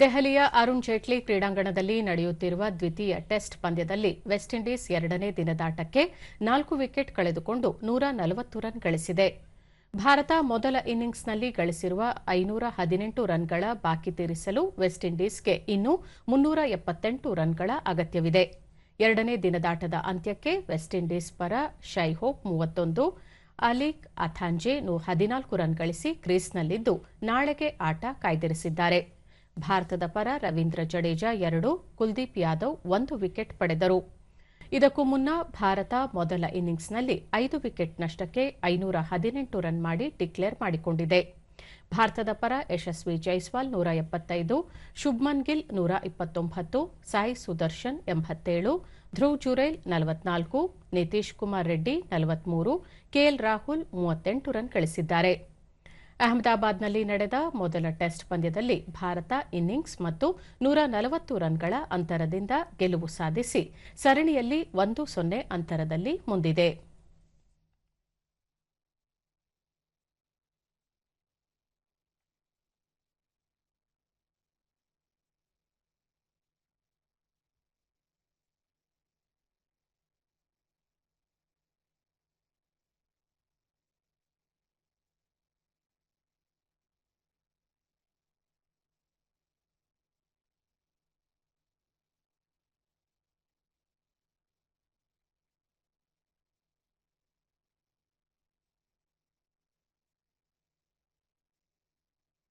ದೆಹಲಿಯ ಅರುಣ್ ಜೇಟ್ಲಿ ಕ್ರೀಡಾಂಗಣದಲ್ಲಿ ನಡೆಯುತ್ತಿರುವ ದ್ವಿತೀಯ ಟೆಸ್ಟ್ ಪಂದ್ಯದಲ್ಲಿ ವೆಸ್ಟ್ ಇಂಡೀಸ್ ಎರಡನೇ ದಿನದಾಟಕ್ಕೆ ನಾಲ್ಕು ವಿಕೆಟ್ ಕಳೆದುಕೊಂಡು ನೂರ ನಲವತ್ತು ರನ್ ಗಳಿಸಿದೆ. ಭಾರತ ಮೊದಲ ಇನ್ನಿಂಗ್ಸ್ನಲ್ಲಿ ಗಳಿಸಿರುವ ಐನೂರ ಹದಿನೆಂಟು ರನ್ಗಳ ಬಾಕಿ ತೀರಿಸಲು ವೆಸ್ಟ್ ಇಂಡೀಸ್ಗೆ ಇನ್ನೂ ಮುನ್ನೂರ ಎಪ್ಪತ್ತೆಂಟು ರನ್ಗಳ ಅಗತ್ಯವಿದೆ. ಎರಡನೇ ದಿನದಾಟದ ಅಂತ್ಯಕ್ಕೆ ವೆಸ್ಟ್ ಇಂಡೀಸ್ ಪರ ಶೈಹೋಪ್ ಮೂವತ್ತೊಂದು ಅಲಿಕ್ ಅಥಾಂಜೆ ಹದಿನಾಲ್ಕು ರನ್ ಗಳಿಸಿ ಕ್ರೀಸ್ನಲ್ಲಿದ್ದು ನಾಳೆಗೆ ಆಟ ಕಾಯ್ದಿರಿಸಿದ್ದಾರೆ. ಭಾರತದ ಪರ ರವೀಂದ್ರ ಜಡೇಜಾ ಎರಡು, ಕುಲ್ದೀಪ್ ಯಾದವ್ ಒಂದು ವಿಕೆಟ್ ಪಡೆದರು. ಇದಕ್ಕೂ ಮುನ್ನ ಭಾರತ ಮೊದಲ ಇನ್ನಿಂಗ್ಸ್ನಲ್ಲಿ ಐದು ವಿಕೆಟ್ ನಷ್ಟಕ್ಕೆ ಐನೂರ ಹದಿನೆಂಟು ರನ್ ಮಾಡಿ ಡಿಕ್ಲೇರ್ ಮಾಡಿಕೊಂಡಿದೆ. ಭಾರತದ ಪರ ಯಶಸ್ವಿ ಜೈಸ್ವಾಲ್ ನೂರ ಎಪ್ಪತ್ತೈದು, ಶುಭ್ಮನ್ ಗಿಲ್ ನೂರ ಇಪ್ಪತ್ತೊಂಬತ್ತು, ಸಾಯಿ ಸುದರ್ಶನ್ ಎಂಬತ್ತೇಳು, ಧ್ರುವ್ ಜುರೇಲ್ ನಲವತ್ನಾಲ್ಕು, ನಿತೀಶ್ ಕುಮಾರ್ ರೆಡ್ಡಿ ನಲವತ್ಮೂರು ಕೆಎಲ್ ರಾಹುಲ್ ಮೂವತ್ತೆಂಟು ರನ್ ಗಳಿಸಿದ್ದಾರೆ. ಅಹಮದಾಬಾದ್ನಲ್ಲಿ ನಡೆದ ಮೊದಲ ಟೆಸ್ಟ್ ಪಂದ್ಯದಲ್ಲಿ ಭಾರತ ಇನ್ನಿಂಗ್ಸ್ ಮತ್ತು ನೂರ ನಲವತ್ತು ರನ್ಗಳ ಅಂತರದಿಂದ ಗೆಲುವು ಸಾಧಿಸಿ ಸರಣಿಯಲ್ಲಿ ಒಂದು ಸೊನ್ನೆ ಅಂತರದಲ್ಲಿ ಮುಂದಿದೆ.